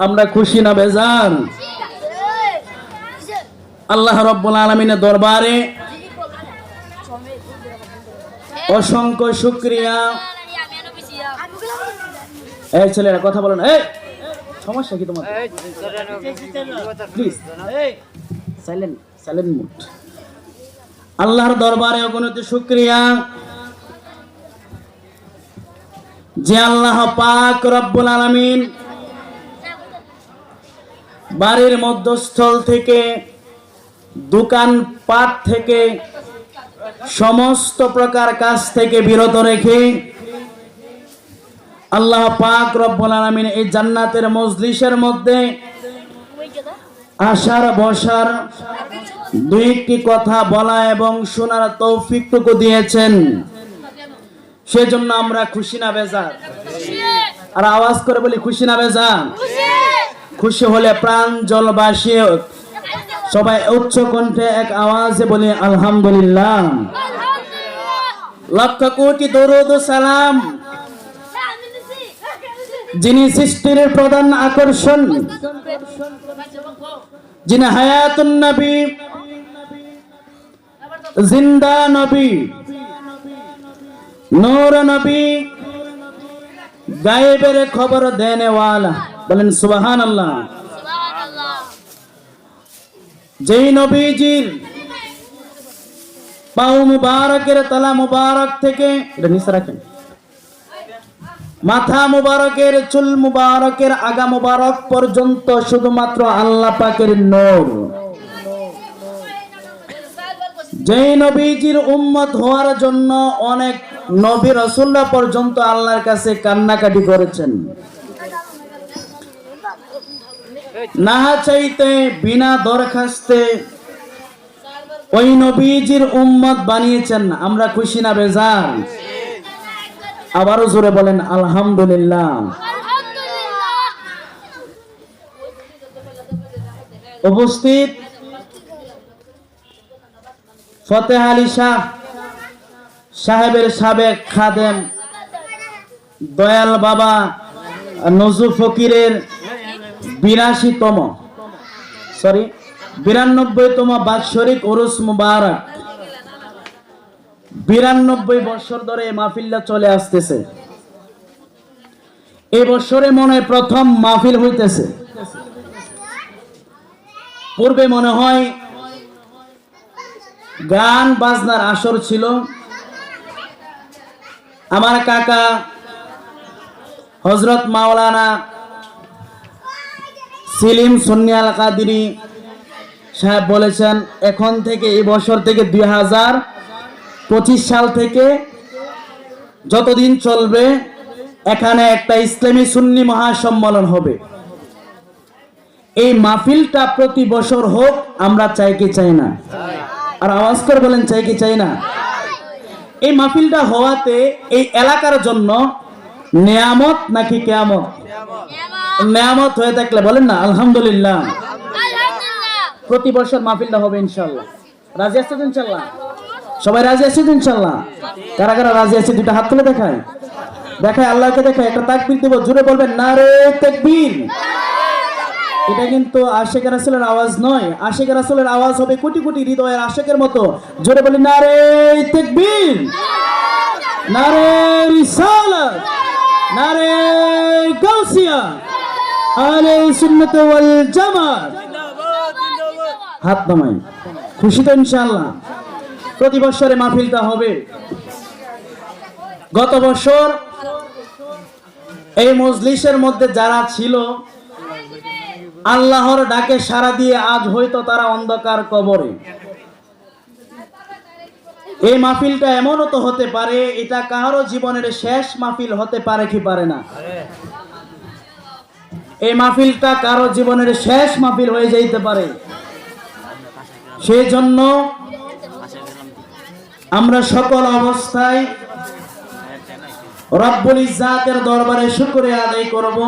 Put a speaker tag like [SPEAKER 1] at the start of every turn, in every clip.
[SPEAKER 1] আমরা খুশি না বেজান? আল্লাহ রব্বুল আলমিনের দরবারে অসংখ্য শুক্রিয়া। এই ছেলেরা কথা বলো না। এই সমস্যা কি তোমার প্লিজ সাইলেন্ট সাইলেন্ট মুড আল্লাহর দরবারে অগণিত শুক্রিয়া। যে আল্লাহ পাক রব্বুল আলামিন বাড়ির মধ্যস্থল থেকে দোকান পাট থেকে, সমস্ত প্রকার কাজ থেকে বিরত রেখে আল্লাহ পাক রব্বুল আলামিন এই জান্নাতের মজলিসের মধ্যে আসার, বসার দুই একটি কথা বলা এবং শোনার তৌফিকটুকু দিয়েছেন। সেজন্য আমরা খুশি না বেজার। আর আওয়াজ করে বলি, খুশি না বেজার? খুশি হলে প্রাণ জল বাসিয়ে সবাই উচ্চ কণ্ঠে এক আওয়াজে বলি, আলহামদুলিল্লাহ। লক্ষ কোটি দরুদ সালাম। যিনি সৃষ্টির প্রধান আকর্ষণ, যিনি হায়াতুন নবী, জিন্দা নবী, নূর নবী, গায়েবের খবর দেনে ওয়ালা বলেন সুবাহান আল্লাহ যেই নবীজির পাও মুবারকের তলা মুবারক থেকে, এটা নিচে রাখেন, মাথা মুবারকের, চুল মুবারকের, আগা মুবারক পর্যন্ত শুধুমাত্র আল্লাহ পাকের নূর। যেই নবীজির উম্মত হওয়ার জন্য অনেক নবী রসুল্লাহ পর্যন্ত আল্লাহর কাছে কান্নাকাটি করেছেন। না চাইতে, বিনা দরখাস্তে ওই নবীজির উম্মত বানিয়েছেন। আমরা খুশি না বেজার? আবারও জোরে বলেন, আলহামদুলিল্লাহ। উপস্থিত? ফতেহ আলী শাহ সাহেবের সাবেক খাদেম, দয়াল বাবা, নজু ফকিরের বিরাশিতম। সরি বিরানব্বইতম বাৎসরিক ওরস মুবারক। বিরানব্বই বছর ধরে এই মাহফিলটা চলে আসতেছে। এই বছরে মনে প্রথম মাহফিল হইতেছে। পূর্বে মনে হয় গান বাজনার আসর ছিল। আমার কাকা হজরত মাওলানা সিলিম সুনিয়াল কাদিরি সাহেব বলেছেন, এখন থেকে এই বছর থেকে দুই হাজার পঁচিশ সাল থেকে যতদিন চলবে, এখানে একটা ইসলামী সুন্নি মহাসম্মেলন হবে। এই মাহফিলটা প্রতি বছর হোক, আমরা চাই কি চাই না। আর আওয়াজ করে বলেন, চাই কি চাই না? এই মাহফিলটা হওয়াতে এই এলাকার জন্য নেয়ামত নাকি কেয়ামত? নেয়ামত হয়ে থাকলে বলেন না আলহামদুলিল্লাহ। প্রতি বছর মাহফিলটা হবে ইনশাল্লাহ। রাজি আসছে তো ইনশাল্লাহ? সবাই রাজি আছে তো ইনশাল্লাহ? কারা কারা রাজি আছে দুটা হাত তুলে দেখায় দেখায় আল্লাহকে দেখায় একটা তাকবীর দেবো জুড়ে বলবেন না রে তাকবীর। এটা কিন্তু আশেখ রাসুলের আওয়াজ নয়। আশেখ রাসুলের আওয়াজ হবে কোটি কোটি হৃদয়ের আশেকের মতো। জোরে বলি না রে তাকবীর। না রে রিসালাত। না রে গাউসিয়া। আলে সুন্নাত ওয়াল জামাত। হাত নামাই। খুশি তো ইনশাআল্লাহ। প্রতি বছরে মাহফিলটা হবে। গত বছর এই মজলিসের মধ্যে যারা ছিল আল্লাহর ডাকে সারা দিয়ে আজ হয়তো তারা অন্ধকার কবরে। এই মাহফিলটা এমনও তো হতে পারে এটা কারও জীবনের শেষ মাহফিল হতে পারে কি পারে না। এই মাহফিলটা কারও জীবনের শেষ মাহফিল হয়ে যাইতে পারে। সেই জন্য আমরা সকল অবস্থায় রব্বুল ইজ্জাতের দরবারে শুকরিয়া আদায় করব।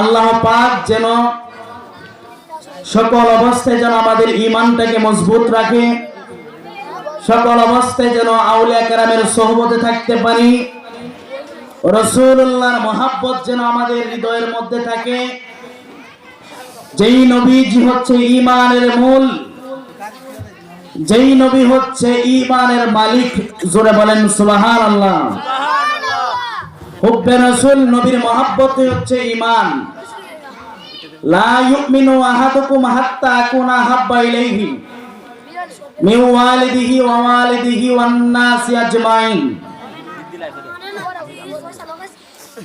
[SPEAKER 1] আল্লাহ পাক যেন সকল অবস্থায় যেন আমাদের ইমানটাকে মজবুত রাখে। সকল অবস্থায় যেন আউলিয়া কেরামের সহবতে থাকতে পারি। রসুল্লাহর মহাব্বত যেন আমাদের হৃদয়ের মধ্যে থাকে। যেই নবীজি হচ্ছে ইমানের মূল, যেই নবী হচ্ছে ইমানের মালিক, জোরে বলেন সুবাহান আল্লাহ হুব্বে রসুল নবীর মহাব্বতে হচ্ছে ইমান লা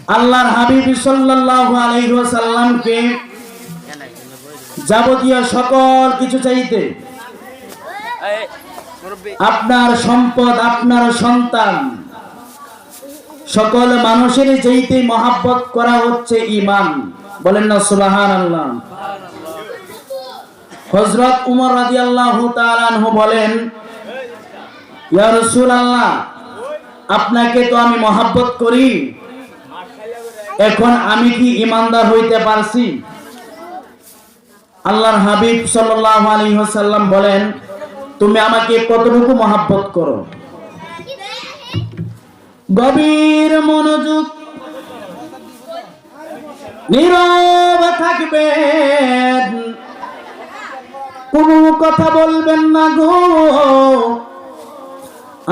[SPEAKER 1] আল্লাহর হাবিব সাল্লাল্লাহু আলাইহি ওয়াসাল্লামকে যাবতীয় সকল কিছু চাইতে আপনার সম্পদ, আপনার সন্তান, সকল মানুষের যেইতে মহাব্বত করা হচ্ছে ইমান বলেন না সুবাহান আল্লাহ হজরত উমর রাজি আল্লাহ বলেন, ইয়া রাসূলুল্লাহ, আপনাকে তো আমি মহাব্বত করি এখন আমি কি ইমানদার হইতে পারছি? আল্লাহর হাবিব সাল্লাল্লাহু আলাইহি ওয়াসাল্লাম বলেন, তুমি আমাকে কতটুকু মহাব্বত করো? গভীর মনোযোগ, নীরব থাকবেন। কোনো কথা বলবেন না গো।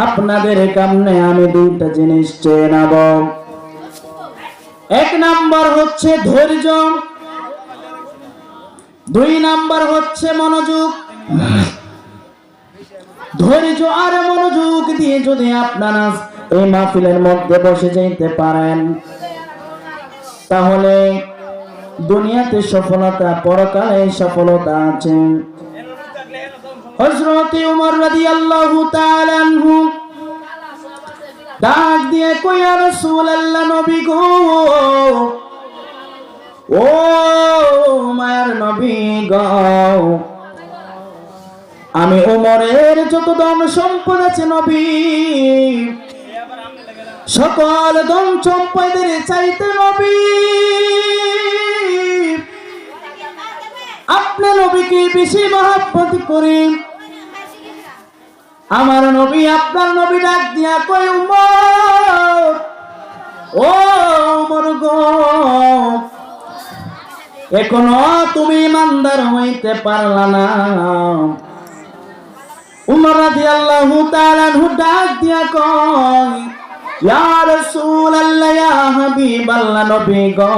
[SPEAKER 1] আপনাদের কামনে আমি দুইটা জিনিস চেয়ে নেব। এক নাম্বার হচ্ছে ধৈর্য। দুই নাম্বার হচ্ছে মনোযোগ। ধৈর্য আর মনোযোগ দিয়ে যদি আপনারা এই মাহফিলের মধ্যে বসে যেতে পারেন, তাহলে দুনিয়াতে সফলতা, পরকালে সফলতা আছে। হযরত উমর রাদিয়াল্লাহু তাআলা আনহু ডাক দিয়ে কইয়া রাসূলুল্লাহ, নবী গো। ও মায়ের নবী গো। আমি ওমরের যত ধন সম্পদ আছে নবী, সকল ধন সম্পদের চাইতে নবী। আপনার নবীকে বেশি মহাব্বত করি। আমার নবী, আপনার নবী ডাক দিয়া কই উমর ও উমর গো, এখনও তুমি ইমানদার হইতে পারলা না। উমর রাদিয়াল্লাহু তাআলা ডাক দিয়া কয়, ইয়া রাসূলুল্লাহ, ইয়া হাবিবাল্লাহ নবী গো,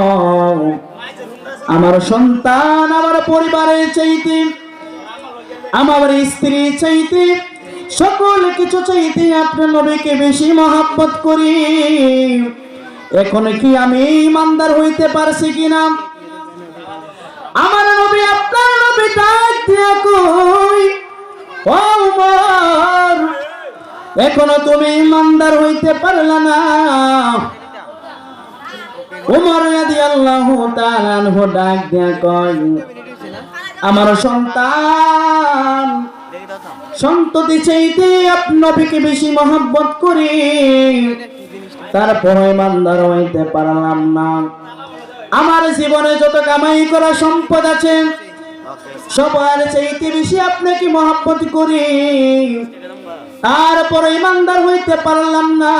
[SPEAKER 1] আমার সন্তান আমার পরিবারের চাইতে, আমার স্ত্রী চাইতে সকল কিছু চাইতে আপনার নবীকে বেশি মহাব্বত করি। এখন কি আমি ইমানদার হইতে পারছি কিনা? আমার নবী, আপনার নবী ডাক দিয়া কই, ও উমর, এখনও তুমি ইমানদার হইতে পারলা না? উমর রাদিয়াল্লাহু তাআলা ডাক দিয়া কয়, আমার সন্তান সন্ততি চাইতে আপনি নবীকে বেশি মহব্বত করি। তারপর ইমানদার হইতে পারলাম না। আমার জীবনে যত কামাই করা সম্পদ আছে, সবার চাইতে বেশি আপনাকে মহাব্বত করি। তারপর ইমানদার হইতে পারলাম না।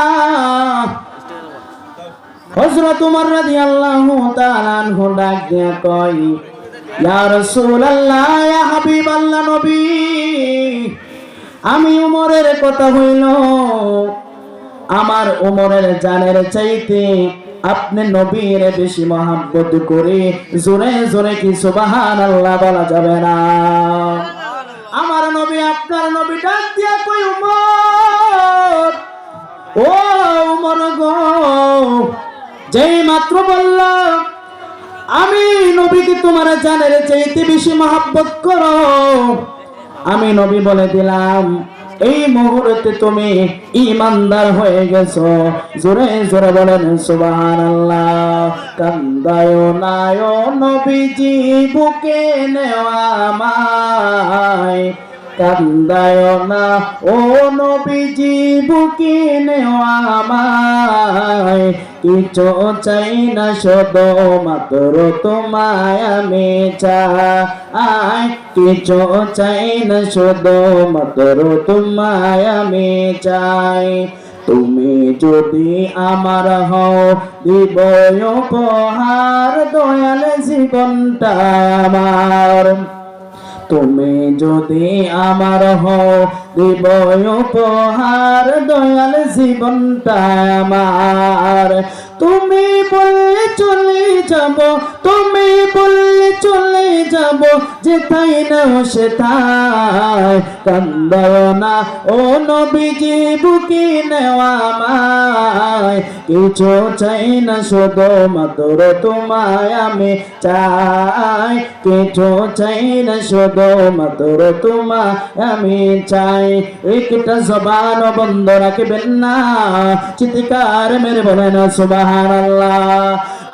[SPEAKER 1] হযরত উমর রাদিয়াল্লাহু তাআলা ডাক দিয়া কয় ইয়া রাসূলুল্লাহ, ইয়া হাবিবাল্লাহ নবী, আমি উমরের কথা হইল, আমার উমরের জানের চাইতে আপনি নবীর বেশি মহাব্বত করে জোরে জোরে কি সুবহানাল্লাহ বলা যাবে না। আমার নবী, আপনার নবী ডাক দিয়া কই উমর, ও উমর গো, যেই মাত্র বললাম আমি নবীকে তোমার জানের চাইতে বেশি মহাব্বত করো। আমি নবী বলে দিলাম, এই মুহূর্তে তুমি ইমানদার হয়ে গেছো। জোরে জোরে বলেন, সুবহানাল্লাহ। কান্দায় নায় নবীজি বুকে নেওয়া মায়। কান্দায় না ও নবীজি বুকে নেওয়া আমায়। কিছু চাই না শত মাত্র তোমায় আমি চাই। কিছু চাই না শত মাত্র তোমায় আমি চাই। তুমি যদি আমার হও, দিব উপহার, দয়াল জীবনটা আমার। তুমি যদি আমার হও দিব উপহার দয়াল জীবনটা আমার। তুমি বলে চলে যাব তুমি বললে চলে যাব যেথাই না সেথায়। কান্দায় না, ও নবীজি, বুকি নেওয়া মায় কিছু চাই না, শুধু মাত্র তোমায় আমি চাই। কিছু চাই না, শুধু মাত্র তোমায় আমি চাই। একটা জবান বন্ধ রাখবেন না। চিৎকার মেরে বলেন সুবাহ